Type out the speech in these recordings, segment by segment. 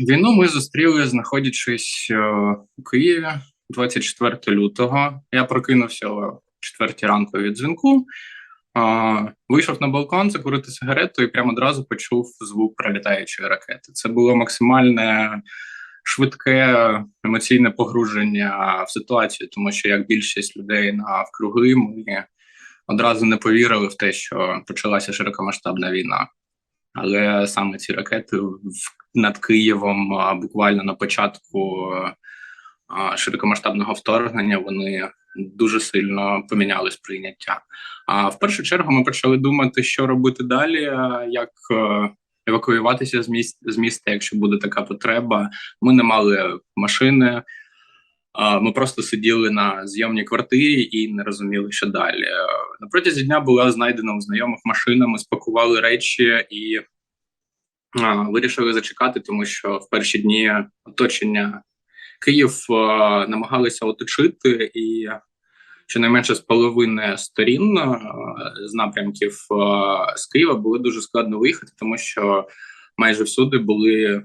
Війну ми зустріли, знаходячись е, у Києві 24 лютого. Я прокинувся о 4 ранку від дзвінку, вийшов на балкон закурити сигарету і прямо одразу почув звук прилітаючої ракети. Це було максимальне швидке емоційне погруження в ситуацію, тому що як більшість людей навкруги, ми одразу не повірили в те, що почалася широкомасштабна війна. Але саме ці ракети над Києвом буквально на початку широкомасштабного вторгнення вони дуже сильно поміняли сприйняття. А в першу чергу ми почали думати, що робити далі, як евакуюватися з міст з міста, якщо буде така потреба. Ми не мали машини. Ми просто сиділи на зйомній квартирі і не розуміли, що далі. На протязі дня була знайдена у знайомих машина. Ми спакували речі і вирішили зачекати, тому що в перші дні оточення Київ намагалися оточити, і щонайменше з половини сторін з напрямків з Києва було дуже складно виїхати, тому що майже всюди були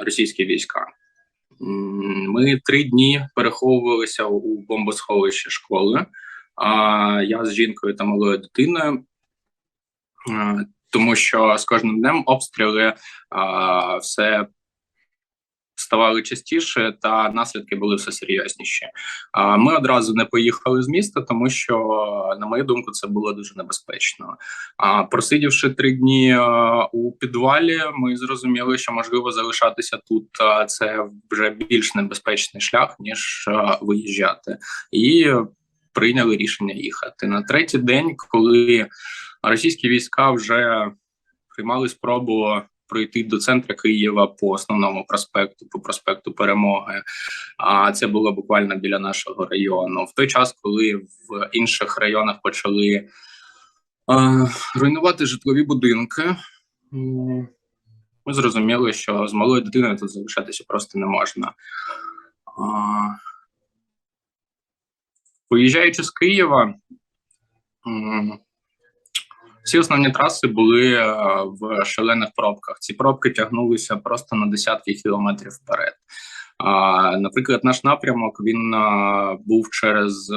російські війська. Ми три дні переховувалися у бомбосховищі школи. А я з жінкою та малою дитиною. Тому що з кожним днем обстріли а, все ставали частіше, та наслідки були все серйозніші. Ми одразу не поїхали з міста, тому що, на мою думку, це було дуже небезпечно. Просидівши три дні у підвалі, ми зрозуміли, що можливо залишатися тут це вже більш небезпечний шлях ніж виїжджати, і прийняли рішення їхати на третій день, коли російські війська вже приймали спробу пройти до центру Києва по основному проспекту, по проспекту Перемоги. А це було буквально біля нашого району. В той час, коли в інших районах почали е, руйнувати житлові будинки, ми зрозуміли, що з малою дитиною тут залишатися просто не можна. А, Виїжджаючи з Києва, всі основні траси були е, в шалених пробках. Ці пробки тягнулися просто на десятки кілометрів вперед. Наприклад, наш напрямок він був через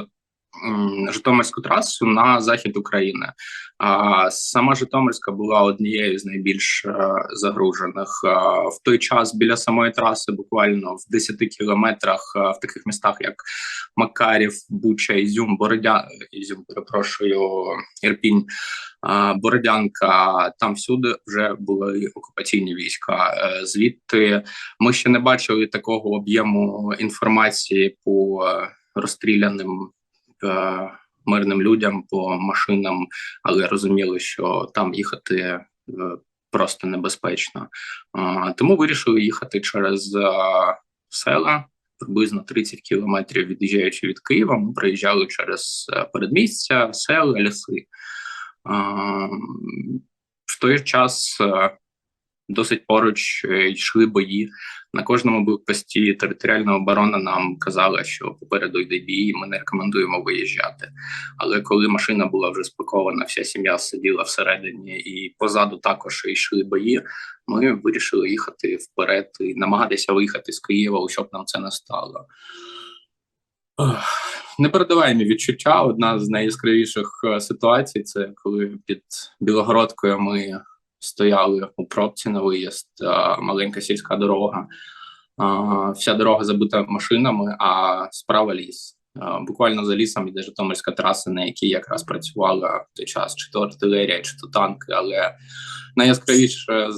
Житомирську трасу на захід України. А сама Житомирська була однією з найбільш е, загружених. В той час біля самої траси, буквально в 10 кілометрах, е, в таких містах, як Макарів, Буча, Ізюм, Бородя, Ізюм, перепрошую, Ірпінь, Бородянка. Там всюди вже були окупаційні війська. Е, Звідти ми ще не бачили такого об'єму інформації по е, розстріляним е, мирним людям, по машинам, але розуміли, що там їхати е, просто небезпечно. Тому вирішили їхати через е, села. Приблизно 30 кілометрів від'їжджаючи від Києва, ми проїжджали через е, передмістя, села, ліси. В той час е, досить поруч е, йшли бої. На кожному блокпості територіальна оборона нам казала, що попереду йде бій, ми не рекомендуємо виїжджати. Але коли машина була вже спакована, вся сім'я сиділа всередині, і позаду також йшли бої. Ми вирішили їхати вперед і намагатися виїхати з Києва, щоб нам це не стало. Ох, Непередаваємі відчуття. Одна з найяскравіших е, ситуацій це коли під Білогородкою ми стояли у пробці на виїзд, маленька сільська дорога. Вся дорога забита машинами, а справа ліс. Буквально за лісом іде Житомирська траса, на якій якраз працювала в той час чи то артилерія, чи то танки. Але найяскравіше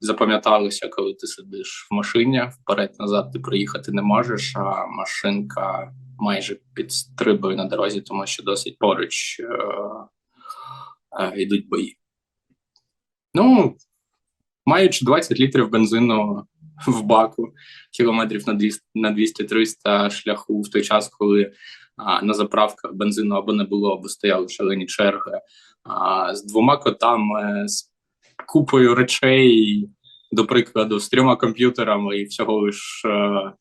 запам'яталося, коли ти сидиш в машині, вперед-назад ти проїхати не можеш, а машинка майже підстрибує на дорозі, тому що досить поруч е, е, йдуть бої. Ну, маючи 20 літрів бензину в баку, кілометрів на 200 на 200-300 шляху в той час, коли а, на заправках бензину або не було, або стояли шалені черги, а, з двома котами, з купою речей, до прикладу, з трьома комп'ютерами і всього лиш е,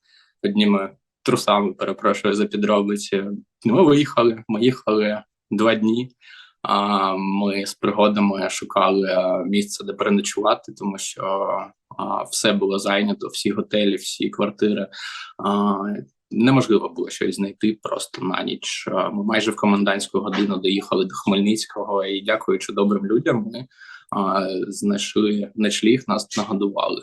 одніми трусами, перепрошую за підробиці. Ми виїхали, ми їхали два дні. Ми з пригодами шукали місце, де переночувати, тому що все було зайнято, всі готелі, всі квартири. Неможливо було щось знайти просто на ніч. Ми майже в комендантську годину доїхали до Хмельницького, і дякуючи добрим людям, ми знайшли ночліг, нас нагодували.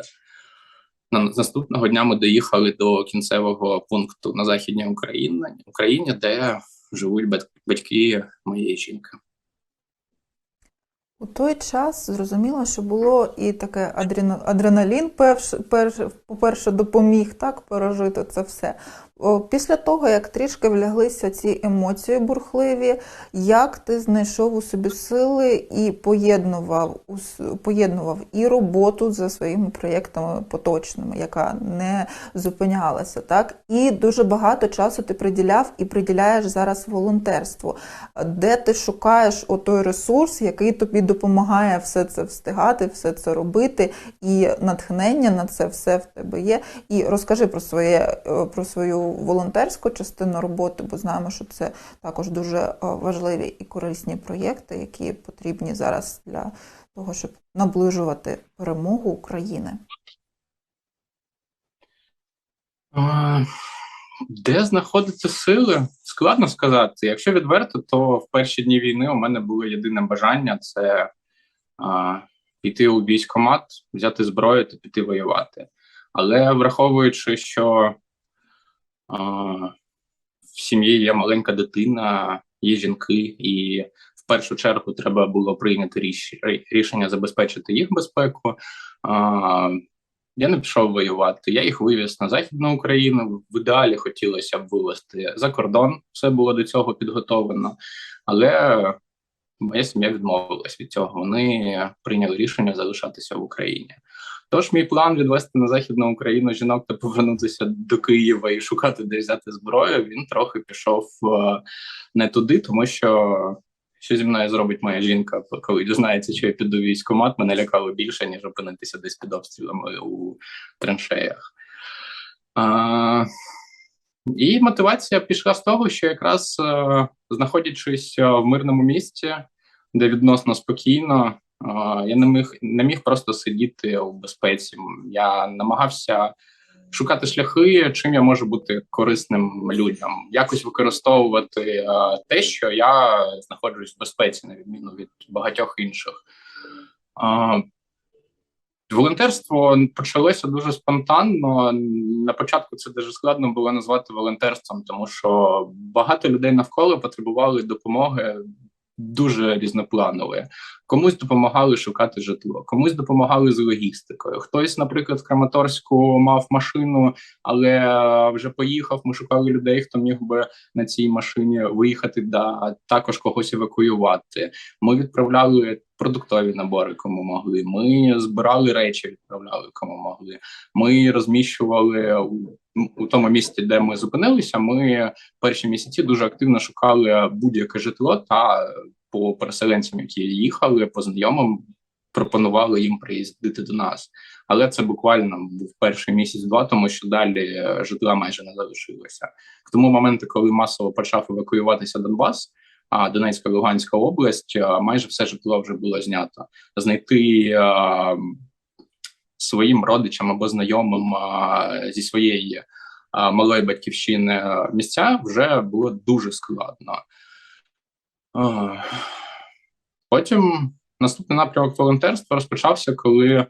Наступного дня ми доїхали до кінцевого пункту на західній Україні, Україні, де живуть батьки моєї жінки. У той час зрозуміло, що було і таке адреналін, перш, перш, по-перше, допоміг так пережити це все. Після того, як трішки вляглися ці емоції бурхливі, як ти знайшов у собі сили і поєднував поєднував і роботу за своїми проєктами поточними, яка не зупинялася, так і дуже багато часу ти приділяв і приділяєш зараз волонтерству, де ти шукаєш той ресурс, який тобі допомагає все це встигати, все це робити, і натхнення на це все в тебе є. І розкажи про своє е, про свою волонтерську частину роботи, бо знаємо, що це також дуже е, важливі і корисні проєкти, які потрібні зараз для того, щоб наближувати перемогу України. Де знаходяться сили? Складно сказати. Якщо відверто, то в перші дні війни у мене було єдине бажання це а, піти у військкомат, взяти зброю та піти воювати. Але враховуючи, що в сім'ї є маленька дитина, є жінки, і в першу чергу треба було прийняти рішення забезпечити їх безпеку. Я не пішов воювати. Я їх вивіз на західну Україну. В ідеалі хотілося б вивезти за кордон. Все було до цього підготовлено, але моя сім'я відмовилась від цього. Вони прийняли рішення залишатися в Україні. Тож мій план відвести на західну Україну жінок та повернутися до Києва і шукати, де взяти зброю. Він трохи пішов е, не туди, тому що що зі мною зробить моя жінка, коли дізнається, що я піду військкомат, мене лякало більше ніж опинитися десь під обстрілами у траншеях. А, І мотивація пішла з того, що якраз е, знаходячись в мирному місці, де відносно спокійно. Я не міг не міг просто сидіти у безпеці. Я намагався шукати шляхи, чим я можу бути корисним людям, якось використовувати те, що я знаходжусь в безпеці, на відміну від багатьох інших. Волонтерство почалося дуже спонтанно. На початку це дуже складно було назвати волонтерством, тому що багато людей навколо потребували допомоги дуже різнопланове. Комусь допомагали шукати житло, комусь допомагали з логістикою. Хтось, наприклад, в Краматорську мав машину, але вже поїхав. Ми шукали людей, хто міг би на цій машині виїхати да також когось евакуювати. Ми відправляли продуктові набори, кому могли. Ми збирали речі, відправляли кому могли. Ми розміщували у тому місці, де ми зупинилися. Ми перші місяці дуже активно шукали будь-яке житло та по переселенцям, які їхали, по знайомим. Пропонували їм приїздити до нас, але це буквально був перший місяць-два, тому що далі житла майже не залишилося. К тому моменту, коли масово почав евакуюватися Донбас, а Донецька Луганська область, майже все житло вже було знято. Знайти а, своїм родичам або знайомим зі своєї малої батьківщини місця вже було дуже складно. Потім наступний напрямок волонтерства розпочався, коли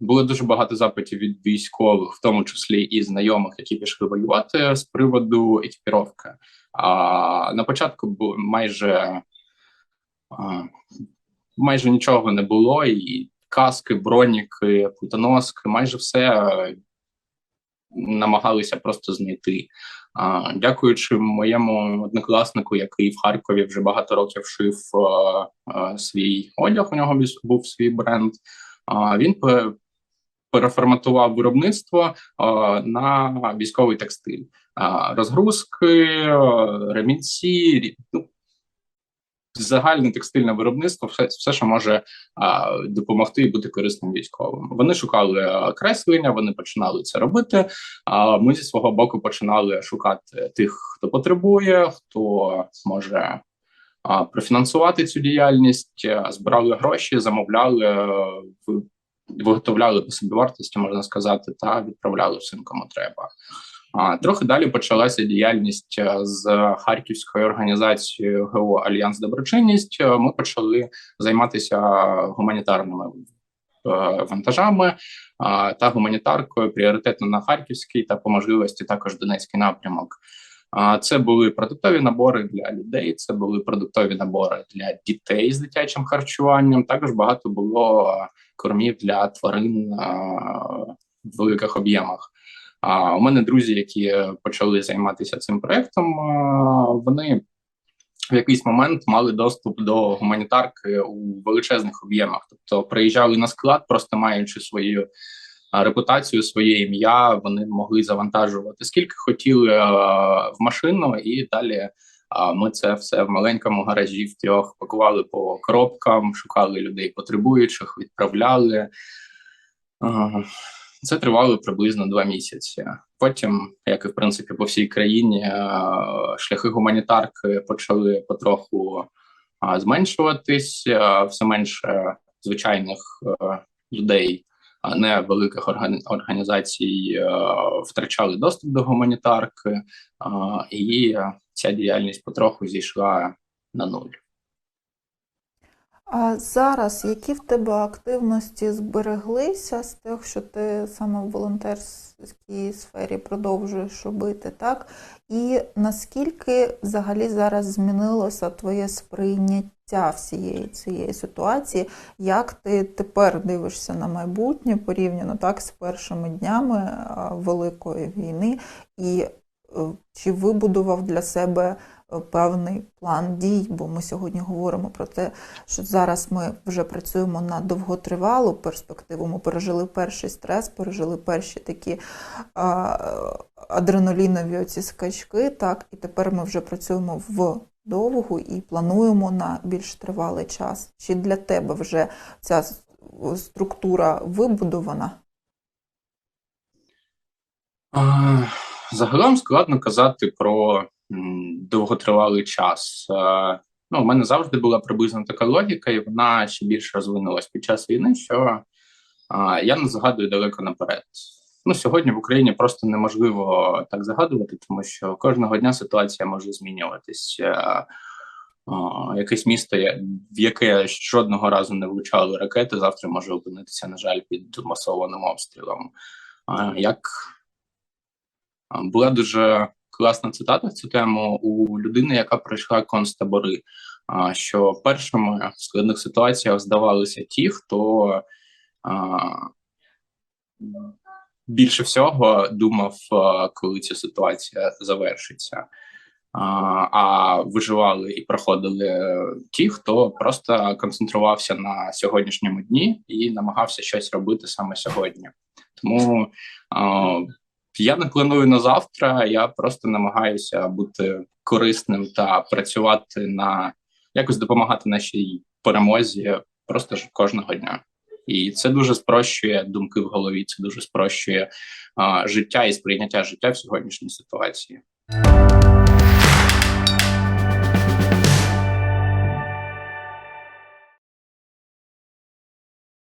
було дуже багато запитів від військових, в тому числі і знайомих, які пішли воювати з приводу екіпіровки. А на початку майже а, майже нічого не було, і каски, броніки, плитоноски, майже все намагалися просто знайти. А, Дякуючи моєму однокласнику, який в Харкові вже багато років шив а, а, свій одяг. У нього був свій бренд. А, Він переформатував виробництво а, на військовий текстиль розгрузки, ремінці, ну, загальне текстильне виробництво, все, все що може а, допомогти і бути корисним військовим. Вони шукали креслення, вони починали це робити. А ми зі свого боку починали шукати тих, хто потребує, хто може профінансувати цю діяльність, збирали гроші, замовляли, виготовляли по собівартості, можна сказати, та відправляли всім, кому треба. Трохи далі почалася діяльність е, з харківською організацією ГО Альянс Доброчинність. Е, Ми почали займатися гуманітарними е, вантажами та гуманітаркою пріоритетно на харківський та по можливості також Донецький напрямок. Це були продуктові набори для людей, це були продуктові набори для дітей з дитячим харчуванням. Також багато було кормів для тварин в великих об'ємах. А у мене друзі, які почали займатися цим проектом, вони в якийсь момент мали доступ до гуманітарки у величезних об'ємах. Тобто приїжджали на склад, просто маючи свою репутацію, своє ім'я, вони могли завантажувати скільки хотіли в машину, і далі ми це все в маленькому гаражі в трьох пакували по коробкам, шукали людей потребуючих, відправляли. Це тривало приблизно два місяці. Потім, як і в принципі по всій країні, е, шляхи гуманітарки почали потроху зменшуватись. е, Все менше звичайних е, людей, а не великих органі- організацій втрачали доступ до гуманітарки, і ця діяльність потроху зійшла на нуль. А зараз які в тебе активності збереглися з тих, що ти саме в волонтерській сфері продовжуєш робити, так? І наскільки взагалі зараз змінилося твоє сприйняття всієї цієї ситуації? Як ти тепер дивишся на майбутнє порівняно так з першими днями Великої війни? І е, чи вибудував для себе певний план дій? Бо ми сьогодні говоримо про те, що зараз ми вже працюємо на довготривалу перспективу. Ми пережили перший стрес, пережили перші такі а, адреналінові оці скачки, так, і тепер ми вже працюємо в довгу і плануємо на більш тривалий час. Чи для тебе вже ця структура вибудована? А, Загалом складно казати про довготривалий час. Е, Ну, у мене завжди була приблизно така логіка, і вона ще більше розвинулась під час війни, що я не загадую далеко наперед. Ну, сьогодні в Україні просто неможливо так загадувати, тому що кожного дня ситуація може змінюватись. Е, Якесь місто, в яке жодного разу не влучали ракети, завтра може опинитися, на жаль, під масованим обстрілом. Як Була дуже класна цитата в цю тему у людини, яка пройшла концтабори. Що першими в складних ситуаціях здавалися ті, хто а, більше всього думав, коли ця ситуація завершиться. А, а виживали і проходили ті, хто просто концентрувався на сьогоднішньому дні і намагався щось робити саме сьогодні. Тому я не планую на завтра. Я просто намагаюся бути корисним та працювати на якось допомагати нашій перемозі просто ж кожного дня. І це дуже спрощує думки в голові. Це дуже спрощує а, життя і сприйняття життя в сьогоднішній ситуації.